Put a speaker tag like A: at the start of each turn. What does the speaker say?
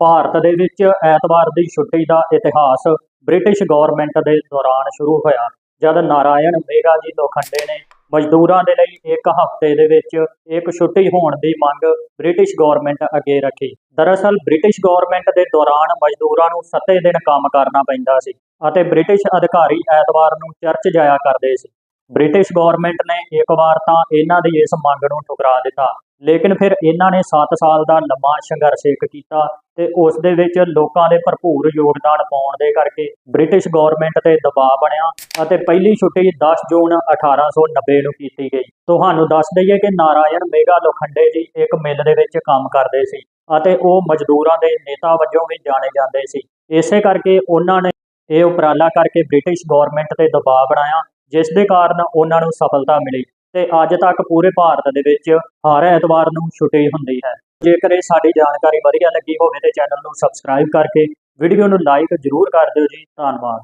A: ਭਾਰਤ ਦੇ ਵਿੱਚ ਐਤਵਾਰ ਦੀ ਛੁੱਟੀ ਦਾ ਇਤਿਹਾਸ ਬ੍ਰਿਟਿਸ਼ ਗਵਰਨਮੈਂਟ ਦੇ ਦੌਰਾਨ ਸ਼ੁਰੂ ਹੋਇਆ, ਜਦ ਨਾਰਾਇਣ ਮੇਗਾ ਜੀ ਲੋਖੰਡੇ ਨੇ ਮਜ਼ਦੂਰਾਂ ਦੇ ਲਈ ਇੱਕ ਹਫ਼ਤੇ ਦੇ ਵਿੱਚ ਇੱਕ ਛੁੱਟੀ ਹੋਣ ਦੀ ਮੰਗ ਬ੍ਰਿਟਿਸ਼ ਗਵਰਨਮੈਂਟ ਅੱਗੇ ਰੱਖੀ। ਦਰਅਸਲ, ਬ੍ਰਿਟਿਸ਼ ਗਵਰਨਮੈਂਟ ਦੇ ਦੌਰਾਨ ਮਜ਼ਦੂਰਾਂ ਨੂੰ 7 ਦਿਨ ਕੰਮ ਕਰਨਾ ਪੈਂਦਾ ਸੀ ਅਤੇ ਬ੍ਰਿਟਿਸ਼ ਅਧਿਕਾਰੀ ਐਤਵਾਰ ਨੂੰ ਚਰਚ ਜਾਇਆ ਕਰਦੇ ਸੀ। ਬ੍ਰਿਟਿਸ਼ ਗਵਰਨਮੈਂਟ ਨੇ ਇੱਕ ਵਾਰ ਤਾਂ ਇਹਨਾਂ ਦੀ ਇਸ ਮੰਗ ਨੂੰ ਠੁਕਰਾ ਦਿੱਤਾ। ਲੇਕਿਨ ਫਿਰ ਇਹਨਾਂ ਨੇ 7 ਸਾਲ ਦਾ ਲੰਮਾ ਸੰਘਰਸ਼ ਇੱਕ ਕੀਤਾ ਤੇ ਉਸ ਦੇ ਵਿੱਚ ਲੋਕਾਂ ਦੇ ਭਰਪੂਰ ਯੋਗਦਾਨ ਪਾਉਣ ਦੇ ਕਰਕੇ ਬ੍ਰਿਟਿਸ਼ ਗਵਰਨਮੈਂਟ ਤੇ ਦਬਾਅ ਬਣਿਆ ਅਤੇ ਪਹਿਲੀ ਛੁੱਟੀ 10 ਜੂਨ 1890 ਨੂੰ ਕੀਤੀ ਗਈ। ਤੁਹਾਨੂੰ ਦੱਸ ਦਈਏ ਕਿ ਨਾਰਾਇਣ ਮੇਗਾ ਲੋਖੰਡੇ ਜੀ ਇੱਕ ਮਿੱਲ ਦੇ ਵਿੱਚ ਕੰਮ ਕਰਦੇ ਸੀ ਅਤੇ ਉਹ ਮਜ਼ਦੂਰਾਂ ਦੇ ਨੇਤਾ ਵਜੋਂ ਵੀ ਜਾਣੇ ਜਾਂਦੇ ਸੀ। ਇਸੇ ਕਰਕੇ ਉਹਨਾਂ ਨੇ ਇਹ ਉਪਰਾਲਾ ਕਰਕੇ ਬ੍ਰਿਟਿਸ਼ ਗਵਰਨਮੈਂਟ ਤੇ ਦਬਾਅ ਬਣਾਇਆ, ਜਿਸ ਦੇ ਕਾਰਨ ਉਹਨਾਂ ਨੂੰ ਸਫਲਤਾ ਮਿਲੀ। ਤੇ ਅੱਜ ਤੱਕ ਪੂਰੇ ਭਾਰਤ ਦੇ ਵਿੱਚ ਹਰ ਐਤਵਾਰ ਨੂੰ ਛੁੱਟੀ ਹੁੰਦੀ ਹੈ। ਜੇਕਰ ਇਹ ਸਾਡੀ ਜਾਣਕਾਰੀ ਵਧੀਆ ਲੱਗੀ ਹੋਵੇ ਤੇ ਚੈਨਲ ਨੂੰ ਸਬਸਕ੍ਰਾਈਬ ਕਰਕੇ ਵੀਡੀਓ ਨੂੰ ਲਾਈਕ ਜ਼ਰੂਰ ਕਰ ਦਿਓ ਜੀ। ਧੰਨਵਾਦ।